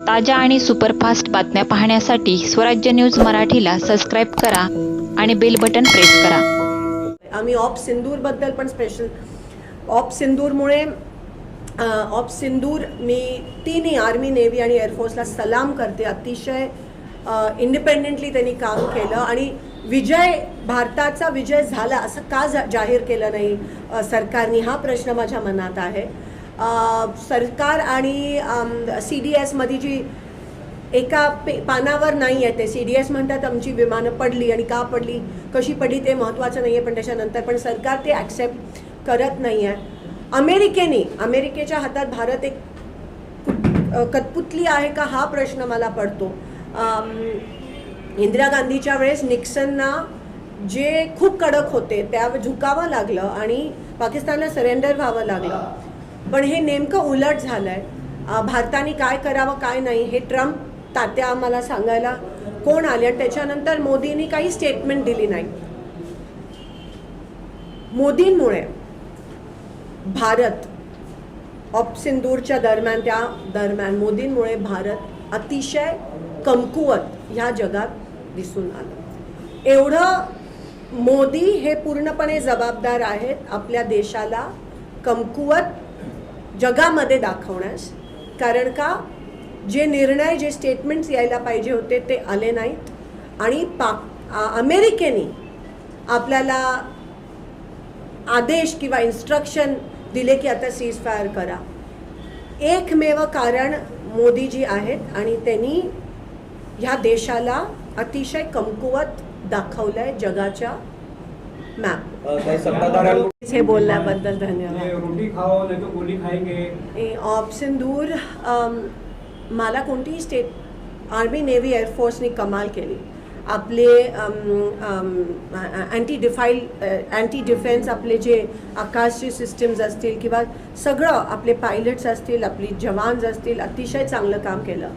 ताज्या आणि सुपरफास्ट बातम्या पाहण्यासाठी स्वराज्य न्यूज मराठीला सबस्क्राईब करा आणि बेल बटन प्रेस करा. आम्ही ऑप सिंदूरबद्दल पण स्पेशल ऑप सिंदूरमुळे ऑप सिंदूर मी तिन्ही आर्मी नेव्ही आणि एअरफोर्सला सलाम करते. अतिशय इंडिपेंडेंटली त्यांनी काम केलं आणि विजय भारताचा विजय झाला असं का जाहीर केलं नाही सरकारने? हा प्रश्न माझ्या मनात आहे. सरकार आणि सी डी एसमध्ये जी एका पे पानावर नाही आहे ते. सी डी एस म्हणतात आमची विमानं पडली आणि का पडली कशी पडली ते महत्त्वाचं नाही आहे पण त्याच्यानंतर पण सरकार ते ॲक्सेप्ट करत नाही आहे. अमेरिकेने अमेरिकेच्या हातात भारत एक कठपुतली आहे का हा प्रश्न मला पडतो. इंदिरा गांधीच्या वेळेस निक्सनना जे खूप कडक होते त्या झुकावं लागलं आणि पाकिस्तानला सरेंडर व्हावं लागलं. पण हे नेमकं उलट झालं आहे भारताने काय करावं काय नाही हे ट्रम्प तात्या आम्हाला सांगायला कोण आले? आणि त्याच्यानंतर मोदींनी काही स्टेटमेंट दिली नाही. मोदींमुळे भारत ऑपसिंदूरच्या दरम्यान त्या दरम्यान मोदींमुळे भारत अतिशय कमकुवत ह्या जगात दिसून आलं. एवढं मोदी हे पूर्णपणे जबाबदार आहेत आपल्या देशाला कमकुवत जगामध्ये दाखवण्यास. कारण का? जे निर्णय जे स्टेटमेंट्स यायला पाहिजे होते ते आले नाहीत. आणि पाक अमेरिकेने आपल्याला आदेश किंवा इन्स्ट्रक्शन दिले की आता सीज फायर करा. एकमेव कारण मोदीजी आहेत आणि त्यांनी ह्या देशाला अतिशय कमकुवत दाखवलं आहे जगाच्या मॅप काही सत्ताधाऱ्यांकडून हे बोलल्याबद्दल धन्यवाद. रोटी खाओ नहीं तो गोली खाएंगे. ऑप्शन दूर मला कोणतीही स्टेट आर्मी नेव्ही एअरफोर्सनी कमाल केली. आपले अँटी डिफाईल अँटी डिफेन्स आपले जे आकाशचे सिस्टम्स असतील किंवा सगळं आपले पायलट्स असतील आपली जवान्स असतील अतिशय चांगलं काम केलं.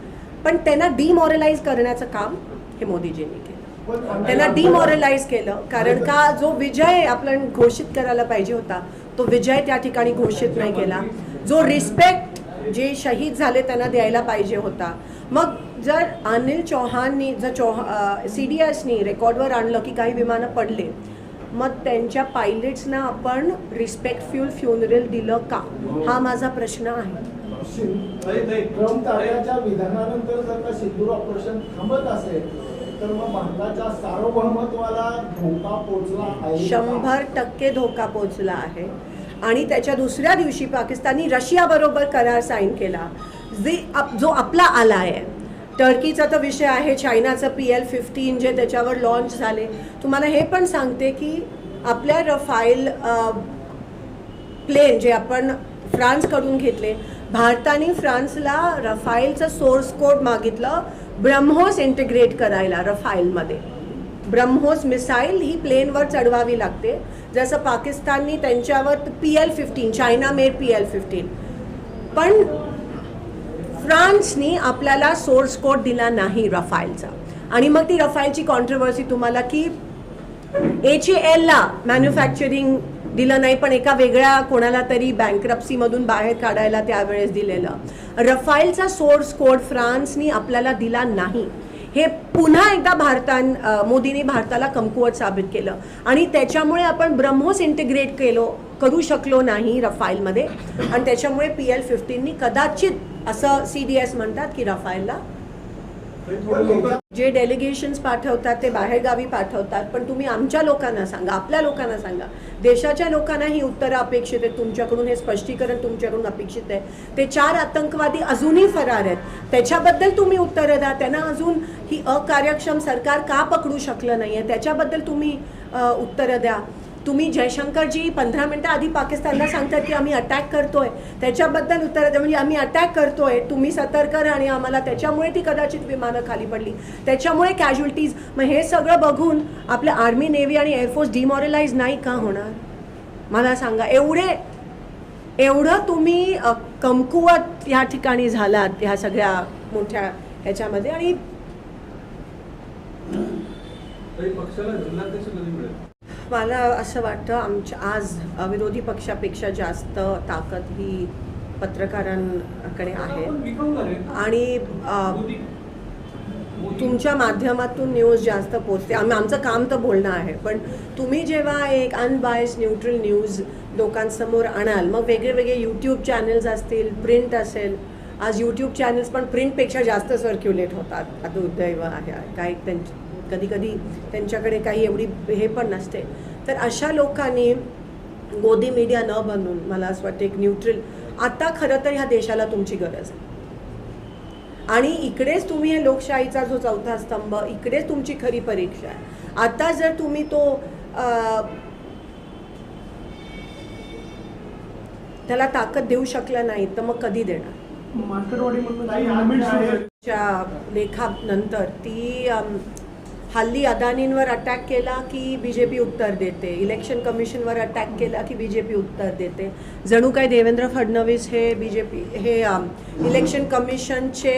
पण त्यांना डिमॉरलाइज करण्याचं काम हे मोदीजींनी केलं. त्यांना डिमॉरलाइज केलं. कारण का जो विजय आपण घोषित करायला पाहिजे होता तो विजय त्या ठिकाणी घोषित नाही केला. जो रिस्पेक्ट जे शहीद झाले त्यांना द्यायला पाहिजे होता. मग जर अनिल चौहाननी जर चौहा सी डी एसनी रेकॉर्डवर आणलं की काही विमानं पडले मग त्यांच्या पायलट्सना आपण रिस्पेक्टफ्युल फ्युनरल दिलं का? हा माझा प्रश्न आहे. ट्रम्प विधानानंतर जर का सिंदूर ऑपरेशन थांबत असेल तर मग भारताच्या सार्वभौमत्वाला धोका पोचला आहे शंभर टक्के धोका पोचला आहे. आणि त्याच्या दुसऱ्या दिवशी पाकिस्तानी रशियाबरोबर करार साईन केला. जे आप जो आपला आला आहे. टर्कीचा तर विषय आहे चायनाचं पी एल फिफ्टीन जे त्याच्यावर लॉन्च झाले. तुम्हाला हे पण सांगते की आपल्या रफाईल प्लेन जे आपण फ्रान्सकडून घेतले भारताने फ्रान्सला रफाईलचं सोर्स कोड मागितलं. ब्रह्मोस इंटिग्रेट करायला रफाईलमध्ये. ब्रह्मोस मिसाईल ही प्लेनवर चढवावी लागते. जसं पाकिस्ताननी त्यांच्यावर P L fifteen China made P L fifteen पण फ्रान्सनी आपल्याला सोर्स कोड दिला नाही रफाईलचा. आणि मग ती रफाईलची कॉन्ट्रोवर्सी तुम्हाला की एच एलला मॅन्युफॅक्चरिंग दिलं नाही पण एका वेगळ्या कोणाला तरी बँकरप्सीमधून बाहेर काढायला त्यावेळेस दिलेलं. रफाईलचा सोर्स कोड फ्रान्सनी आपल्याला दिला नाही. हे पुन्हा एकदा भारतान मोदींनी भारताला कमकुवत साबित केलं. आणि त्याच्यामुळे आपण ब्रह्मोस इंटिग्रेट केलो करू शकलो नाही रफाईलमध्ये आणि त्याच्यामुळे पी एल फिफ्टीननी कदाचित असं सी डी एस म्हणतात की रफाईलला जे डेलिगेशन्स पाठवतात ते बाहेरगावी पाठवतात पण तुम्ही आमच्या लोकांना सांगा आपल्या लोकांना सांगा. देशाच्या लोकांना ही उत्तरं अपेक्षित आहेत तुमच्याकडून हे स्पष्टीकरण तुमच्याकडून अपेक्षित आहे. ते चार आतंकवादी अजूनही फरार आहेत. त्याच्याबद्दल तुम्ही उत्तरं द्या. त्यांना अजून ही अकार्यक्षम सरकार का पकडू शकलं नाही आहे त्याच्याबद्दल तुम्ही उत्तरं द्या. तुम्ही जयशंकरजी पंधरा मिनटं आधी पाकिस्तानला सांगतात की आम्ही अटॅक करतोय. त्याच्याबद्दल उत्तर म्हणजे आम्ही अटॅक करतोय. तुम्ही सतर्क राहा आणि आम्हाला त्याच्यामुळे ती कदाचित विमानं खाली पडली. त्याच्यामुळे कॅज्युअल्टीज मग हे सगळं बघून आपल्या आर्मी नेव्ही आणि एअरफोर्स डिमॉरलाइज नाही का होणार? मला सांगा एवढे एवढं तुम्ही कमकुवत या ठिकाणी झालात ह्या सगळ्या मोठ्या ह्याच्यामध्ये आणि मला असं वाटतं आमच्या आज विरोधी पक्षापेक्षा जास्त ताकद ही पत्रकारांकडे आहे. आणि तुमच्या माध्यमातून न्यूज जास्त पोचते आम आमचं काम तर बोलणं आहे पण तुम्ही जेव्हा एक अनबायस न्यूट्रल न्यूज लोकांसमोर आणाल मग वेगळे वेगळे यूट्यूब चॅनल्स असतील प्रिंट असेल. आज यूट्यूब चॅनल्स पण प्रिंटपेक्षा जास्त सर्क्युलेट होतात. आता दुर्दैव आहे काही त्यांच कधी कधी त्यांच्याकडे काही एवढी हे पण नसते. तर अशा लोकांनी गोदी मीडिया न बनून मला असं वाटतं एक न्यूट्रल आता खरं तर ह्या देशाला तुमची गरज आहे. आणि इकडेच तुम्ही हे लोकशाहीचा जो चौथा स्तंभ इकडेच तुमची खरी परीक्षा आहे. आता जर तुम्ही तो त्याला ताकद देऊ शकला नाही तर मग कधी देणार? लेखानंतर ती हल्ली अदानींवर अटॅक केला की बी जे पी उत्तर देते. इलेक्शन कमिशनवर अटॅक केला की बी जे पी उत्तर देते. जणू काय देवेंद्र फडणवीस हे बी जे पी हे इलेक्शन कमिशनचे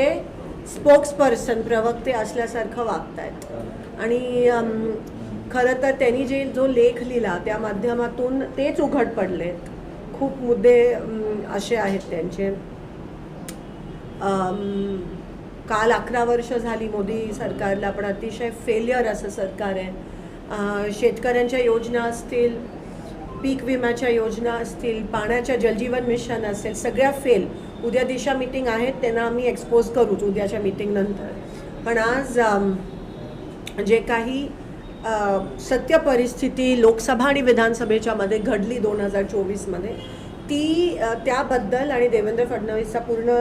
स्पोक्स पर्सन प्रवक्ते असल्यासारखं वागत आहेत आणि खरं तर त्यांनी जे जो लेख लिहिला त्या माध्यमातून तेच उघड पडलेत. खूप मुद्दे असे आहेत त्यांचे. काल अकरा वर्ष झाली मोदी सरकारला पण अतिशय फेलियर असं सरकार आहे. शेतकऱ्यांच्या योजना असतील पीक विम्याच्या योजना असतील पाण्याच्या जलजीवन मिशन असेल सगळ्या फेल उद्या दिशा मीटिंग आहेत त्यांना आम्ही एक्सपोज करूच उद्याच्या मीटिंगनंतर पण आज जे काही सत्य परिस्थिती लोकसभा आणि विधानसभेच्या मध्ये घडली दोन हजार चोवीसमध्ये ती त्याबद्दल आणि देवेंद्र फडणवीसचा पूर्ण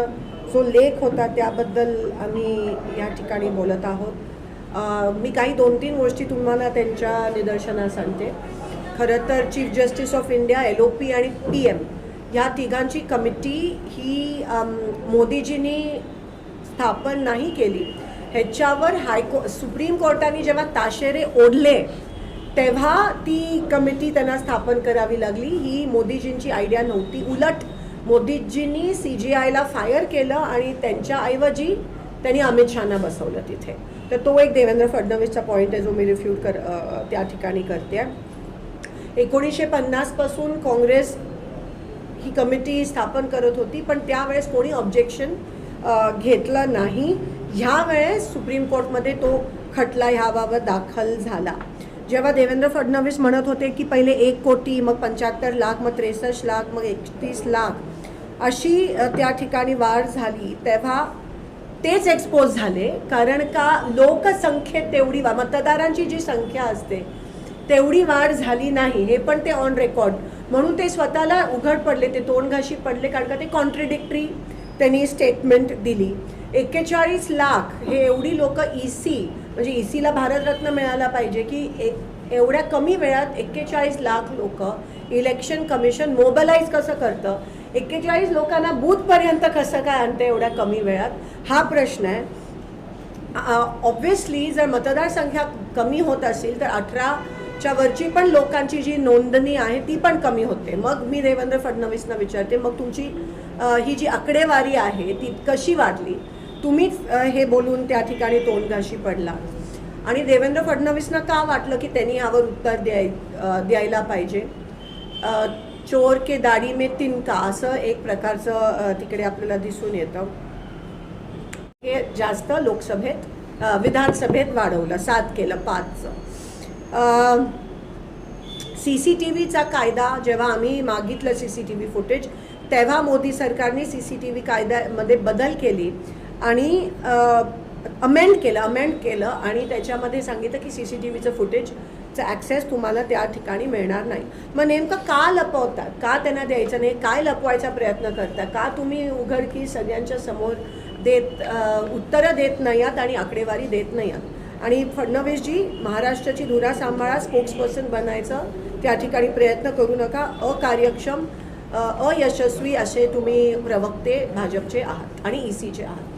जो लेख होता त्याबद्दल आम्ही या ठिकाणी बोलत आहोत. मी काही दोन तीन गोष्टी तुम्हाला त्यांच्या निदर्शनास आणते. खरं तर chief justice of India L O P आणि पी एम ह्या तिघांची कमिटी ही मोदीजींनी स्थापन नाही केली. ह्याच्यावर हायको सुप्रीम कोर्टाने जेव्हा ताशेरे ओढले तेव्हा ती कमिटी त्यांना स्थापन करावी लागली. ही मोदीजींची आयडिया नव्हती. उलट मोदीजींनी सी जी आयला फायर केलं आणि त्यांच्याऐवजी त्यांनी अमित शहाना बसवलं तिथे. तर तो एक देवेंद्र फडणवीसचा पॉईंट आहे जो मी रिफ्यूट कर त्या ठिकाणी करते. एकोणीसशे पन्नासपासून काँग्रेस ही कमिटी स्थापन करत होती पण त्यावेळेस कोणी ऑब्जेक्शन घेतलं नाही. ह्या वेळेस सुप्रीम कोर्टमध्ये तो खटला ह्याबाबत दाखल झाला. जेव्हा देवेंद्र फडणवीस म्हणत होते की पहिले एक कोटी मग पंच्याहत्तर लाख मग त्रेसष्ट लाख मग एकतीस लाख अशी त्या ठिकाणी वाढ झाली. तेव्हा तेच एक्सपोज झाले. कारण का लोकसंख्येत तेवढी वा मतदारांची जी संख्या असते तेवढी वाढ झाली नाही. हे पण ते ऑन रेकॉर्ड म्हणून ते स्वतःला उघड पडले ते तोंडघाशी पडले कारण का ते कॉन्ट्रडिक्टरी त्यांनी स्टेटमेंट दिली. एक्केचाळीस लाख हे एवढी लोक ई सी म्हणजे ई सीला भारतरत्न मिळाला पाहिजे की एक एवढ्या कमी वेळात एक्केचाळीस लाख लोक इलेक्शन कमिशन मोबलाईज कसं करतं? एक्केचाळीस लोकांना बूथपर्यंत कसं काय आणतं एवढ्या कमी वेळात? हा प्रश्न आहे. ऑब्व्हियसली जर मतदारसंख्या कमी होत असेल तर अठराच्या वरची पण लोकांची जी नोंदणी आहे ती पण कमी होते. मग मी देवेंद्र फडणवीसना विचारते मग तुमची ही जी आकडेवारी आहे ती कशी वाढली? तुम्हीच हे बोलून त्या ठिकाणी तोंडघाशी पडला. आणि देवेंद्र फडणवीसना का वाटलं की त्यांनी यावर उत्तर द्याय द्यायला पाहिजे? चोर के दाढी में तिनका असं एक प्रकारचं तिकडे आपल्याला दिसून येतं. हे जास्त लोकसभेत विधानसभेत वाढवलं सात केलं पाचचं. सी सी टी व्हीचा कायदा जेव्हा आम्ही मागितलं C C T V footage तेव्हा मोदी सरकारने सी सी टी व्ही कायद्यामध्ये बदल केली आणि अमेंड केलं अमेंड केलं आणि त्याच्यामध्ये सांगितलं की सी सी टी व्हीचं फुटेज चा ॲक्सेस तुम्हाला त्या ठिकाणी मिळणार नाही. मग नेमकं का लपवतात? का त्यांना द्यायचं नाही? काय लपवायचा प्रयत्न करता का तुम्ही उघडकी सगळ्यांच्या समोर देत उत्तरं देत नाही आहात आणि आकडेवारी देत नाही आहात आणि फडणवीसजी महाराष्ट्राची धुरा सांभाळा स्पोक्सपर्सन बनायचं त्या ठिकाणी प्रयत्न करू नका. अकार्यक्षम अयशस्वी असे तुम्ही प्रवक्ते भाजपचे आहात आणि ई सीचे आहात.